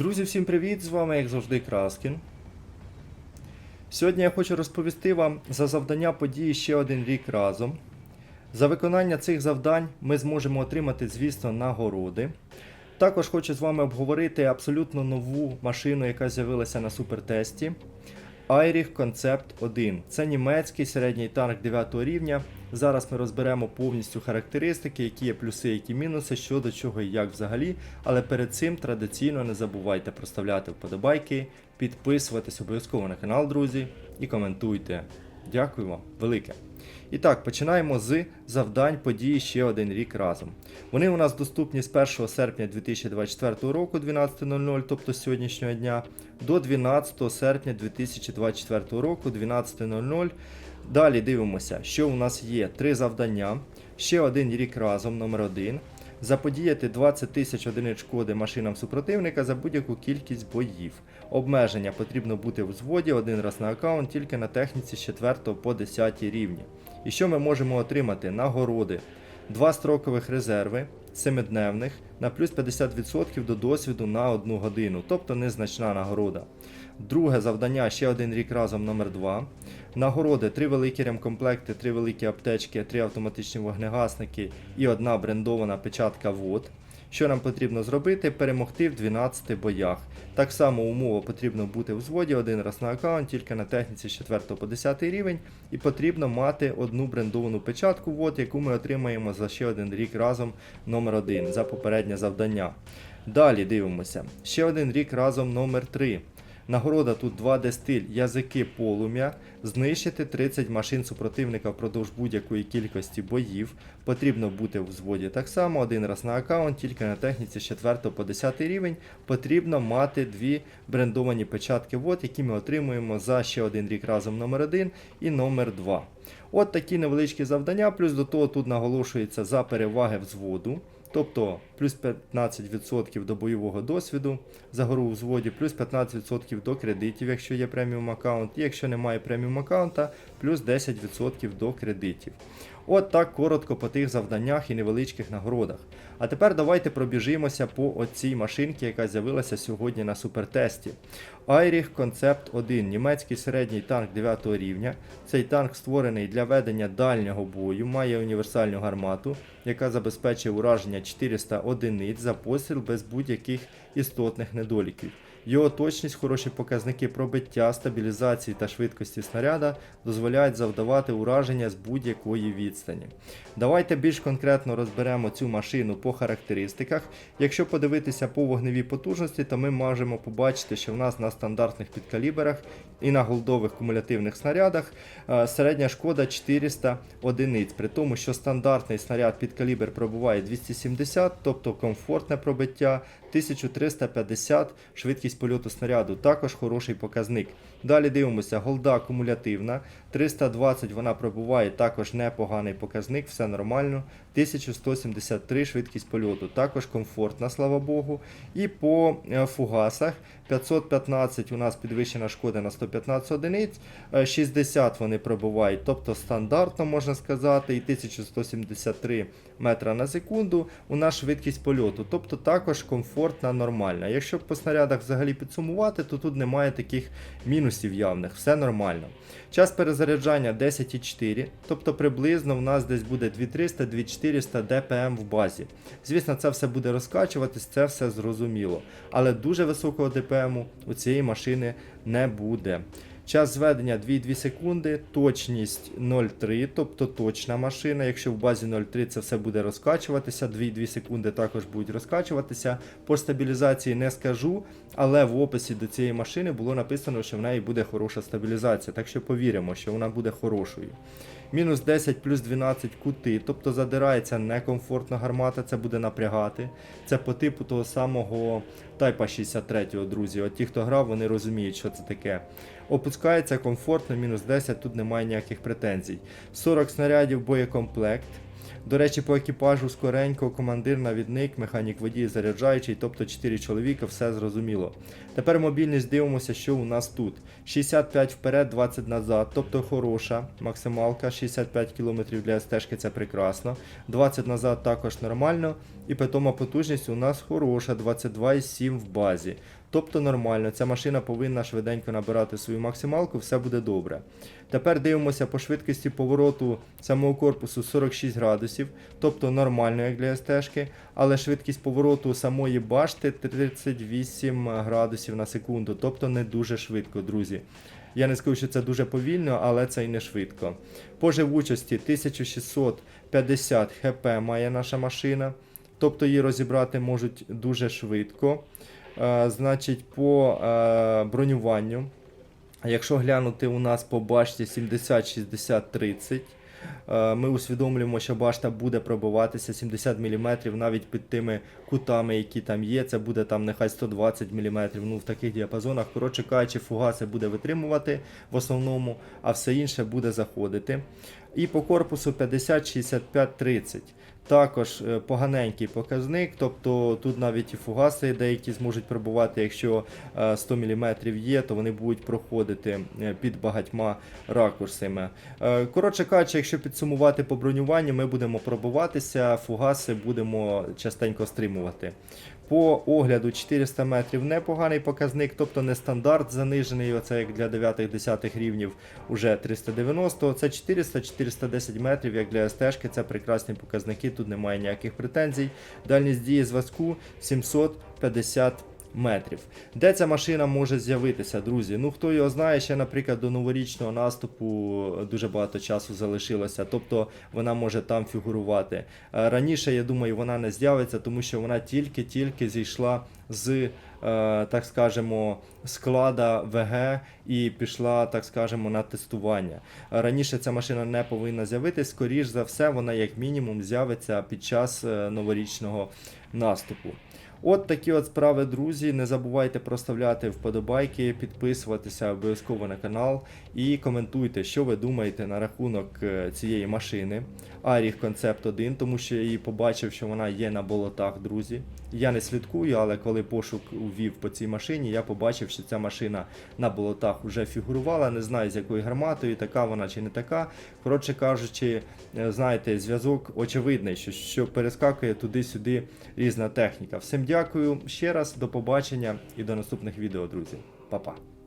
Друзі, всім привіт! З вами, як завжди, Краскін. Сьогодні я хочу розповісти вам за завдання події ще один рік разом. За виконання цих завдань ми зможемо отримати, звісно, нагороди. Також хочу з вами обговорити абсолютно нову машину, яка з'явилася на супертесті. Айріх Концепт 1. Це німецький середній танк 9 рівня. Зараз ми розберемо повністю характеристики, які є плюси, які мінуси, що до чого і як взагалі. Але перед цим традиційно не забувайте проставляти вподобайки, підписуватись обов'язково на канал, друзі, і коментуйте. Дякую вам, велике. І так, починаємо з завдань події ще один рік разом. Вони у нас доступні з 1 серпня 2024 року 12.00, тобто сьогоднішнього дня, до 12 серпня 2024 року 12.00. Далі дивимося, що у нас є три завдання. Ще один рік разом, номер 1 Заподіяти 20 тисяч одиниць шкоди машинам супротивника за будь-яку кількість боїв. Обмеження потрібно бути в взводі один раз на аккаунт тільки на техніці з 4 по 10 рівні. І що ми можемо отримати? Нагороди. Два строкових резерви, 7-дневних, на плюс 50% до досвіду на 1 годину, тобто незначна нагорода. Друге завдання ще один рік разом номер 2 Нагороди: 3 великі ремкомплекти, 3 великі аптечки, 3 автоматичні вогнегасники і одна брендована печатка ВОД. Що нам потрібно зробити? Перемогти в 12 боях. Так само умова потрібно бути в взводі один раз на аккаунт, тільки на техніці з 4 по 10 рівень, і потрібно мати одну брендовану печатку, ВОД, яку ми отримаємо за ще один рік разом номер 1 за попереднє завдання. Далі дивимося. Ще один рік разом номер 3 Нагорода тут 2D стиль, язики полум'я, знищити 30 машин супротивника впродовж будь-якої кількості боїв. Потрібно бути в взводі так само, один раз на аккаунт, тільки на техніці з 4 по 10 рівень. Потрібно мати дві брендовані печатки ВОД, які ми отримуємо за ще один рік разом номер 1 і номер 2. От такі невеличкі завдання, плюс до того тут наголошується за переваги взводу. Тобто плюс 15% до бойового досвіду за гору у взводі, плюс 15% до кредитів, якщо є преміум аккаунт, і якщо немає преміум аккаунта, плюс 10% до кредитів. От так коротко по тих завданнях і невеличких нагородах. А тепер давайте пробіжимося по оцій машинці, яка з'явилася сьогодні на супертесті. Айріх Concept 1, німецький середній танк 9 рівня. Цей танк створений для ведення дальнього бою, має універсальну гармату, яка забезпечує ураження 400 одиниць за постріл без будь-яких істотних недоліків. Його точність, хороші показники пробиття, стабілізації та швидкості снаряда дозволяють завдавати ураження з будь-якої відстані. Давайте більш конкретно розберемо цю машину по характеристиках. Якщо подивитися по вогневій потужності, то ми можемо побачити, що в нас на стандартних підкаліберах і на голдових кумулятивних снарядах е, середня шкода 400 одиниць, при тому, що стандартний снаряд під калібр пробуває 270, тобто комфортне пробиття, 1350 швидкість польоту снаряду, також хороший показник. Далі дивимося, голда кумулятивна, 320 вона пробуває, також непоганий показник, все нормально. 1173 швидкість польоту, також комфортна, слава Богу. І по е, фугасах. 515 у нас підвищена шкода на 115 одиниць, е, 60 вони пробувають, тобто стандартно можна сказати, і 1173 метра на секунду у нас швидкість польоту, тобто також комфортна, нормальна. Якщо по снарядах взагалі підсумувати, то тут немає таких мінусів явних, все нормально. Час перезаряджання 10,4, тобто приблизно в нас десь буде 2300-2400 ДПМ в базі. Звісно, це все буде розкачуватись, це все зрозуміло. Але дуже високого ДПМу у цієї машини не буде. Час зведення 2,2 секунди, точність 0,3, тобто точна машина. Якщо в базі 0,3 це все буде розкачуватися, 2,2 секунди також будуть розкачуватися. По стабілізації не скажу, але в описі до цієї машини було написано, що в неї буде хороша стабілізація. Так що повіримо, що вона буде хорошою. Мінус 10 плюс 12 кути, тобто задирається некомфортно гармата, це буде напрягати. Це по типу того самого Тайпа 63, друзі. От ті, хто грав, вони розуміють, що це таке. Опускається комфортно, мінус 10, тут немає ніяких претензій. 40 снарядів боєкомплект. До речі, по екіпажу скоренько, командир, навідник, механік водій, заряджаючий, тобто 4 чоловіка, все зрозуміло. Тепер мобільність дивимося, що у нас тут. 65 вперед, 20 назад, тобто хороша максималка, 65 км для стежки це прекрасно. 20 назад також нормально. І питома потужність у нас хороша, 22,7 в базі. Тобто нормально, ця машина повинна швиденько набирати свою максималку, все буде добре. Тепер дивимося по швидкості повороту самого корпусу 46 градусів, тобто нормально як для СТ-шки, але швидкість повороту самої башти 38 градусів на секунду, тобто не дуже швидко, друзі. Я не скажу, що це дуже повільно, але це і не швидко. По живучості 1650 хп має наша машина, тобто її розібрати можуть дуже швидко. Е, значить, по е, бронюванню. Якщо глянути у нас по башті 70-60-30, е, ми усвідомлюємо, що башта буде пробиватися 70 мм навіть під тими кутами, які там є. Це буде там нехай 120 мм, ну в таких діапазонах. Коротше кажучи, фугаси буде витримувати в основному, а все інше буде заходити. І по корпусу 50-65-30. Також е, поганенький показник, тобто тут навіть і фугаси деякі зможуть пробувати, якщо е, 100 мм є, то вони будуть проходити е, під багатьма ракурсами. Е, Коротше кажучи, якщо підсумувати по бронюванню, ми будемо пробуватися, фугаси будемо частенько стримувати. По огляду 400 метрів непоганий показник, тобто не стандарт занижений, оце як для 9-10 рівнів уже 390, це 400-410 метрів, як для СТ-шки, це прекрасні показники, тут немає ніяких претензій. Дальність дії зв'язку 750 метрів. Де ця машина може з'явитися, друзі? Ну хто його знає, ще, наприклад, до новорічного наступу дуже багато часу залишилося, тобто вона може там фігурувати. Е, Раніше, я думаю, вона не з'явиться, тому що вона тільки-тільки зійшла з, е, так скажемо, склада ВГ і пішла, так скажемо, на тестування. Е, Раніше ця машина не повинна з'явитись, скоріш за все, вона як мінімум з'явиться під час е, новорічного наступу. От такі от справи, друзі. Не забувайте проставляти вподобайки, підписуватися обов'язково на канал і коментуйте, що ви думаєте на рахунок е, цієї машини. Аріх Concept 1, тому що я її побачив, що вона є на болотах, друзі. Я не слідкую, але коли пошук увів по цій машині, я побачив, що ця машина на болотах вже фігурувала. Не знаю з якою гарматою, така вона чи не така. Коротше кажучи, е, знаєте, зв'язок очевидний, що, що перескакує туди-сюди різна техніка. Всім дякую ще раз, до побачення і до наступних відео, друзі. Па-па.